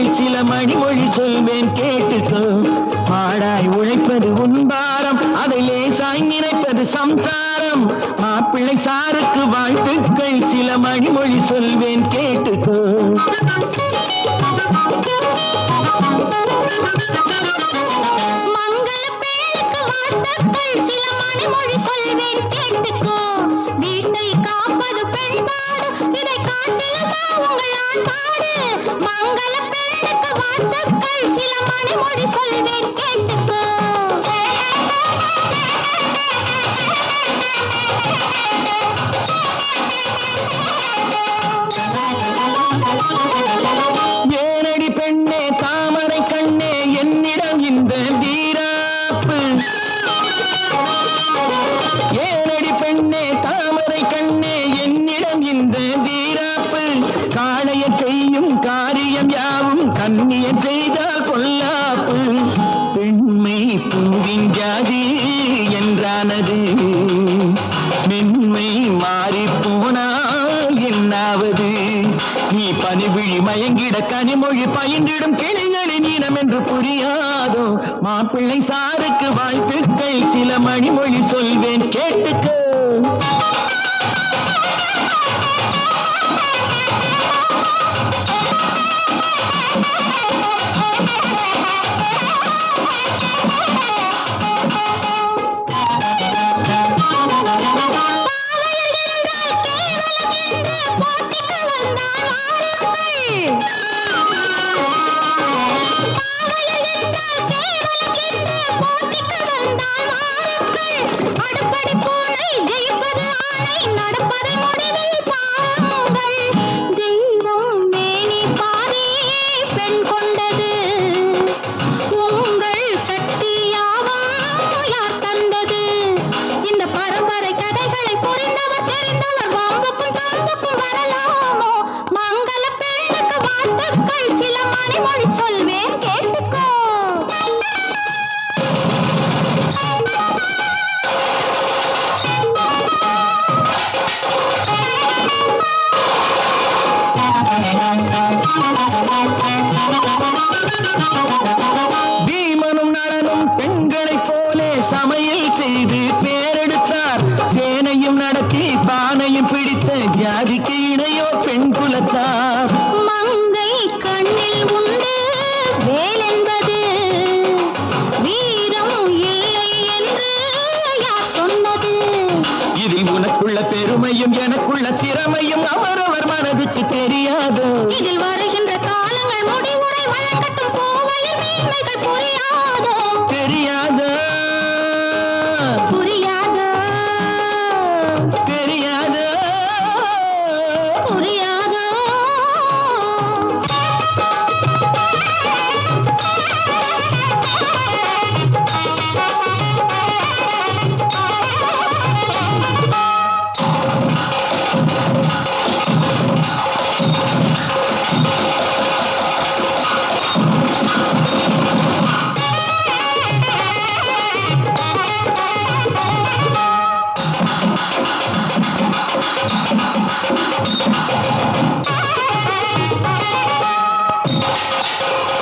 மாப்பிள்ளை சில மணிமொழி சொல்வேன் கேட்டுக்கோ. பாடாய் உழைப்பது உன்பாரம் அதை லேசாய் நினைப்பது சம்சாரம். மாப்பிள்ளை சாருக்கு வாழ்த்துக்கள் சில மணிமொழி சொல்வேன் கேட்டுக்கோ. யாவும் கண்ணிய செய்தால் கொல்லாப்பு பெண்மை பூவின் ஜாதி என்றானது. மென்மை மாறி போனால் என்னாவது? நீ பனிவிழி மயங்கிட கனிமொழி பயந்திடும் கிளைகளின் இனம் என்று புரியாதோ? மாப்பிள்ளை சாருக்கு வாழ்த்துக்கள் சில மணிமொழி சொல்வேன் கேட்டுக்கோ. வாழ்த்துக்கள் சில மணிமொழி சொல்வேன் கேட்டுக்கோ. பீமனும் நலனும் பெண்களைப் போலே சமையல் செய்து பேரெடுத்தார். சேனையும் நடத்தி பானையும் பிடித்த ஜாதிக்கு இணையோ பெண் குலத்தார் பெருமையும் எனக்குள்ள திறமையும் அவரவர் மனதுக்கு தெரியாது. இது Let's go.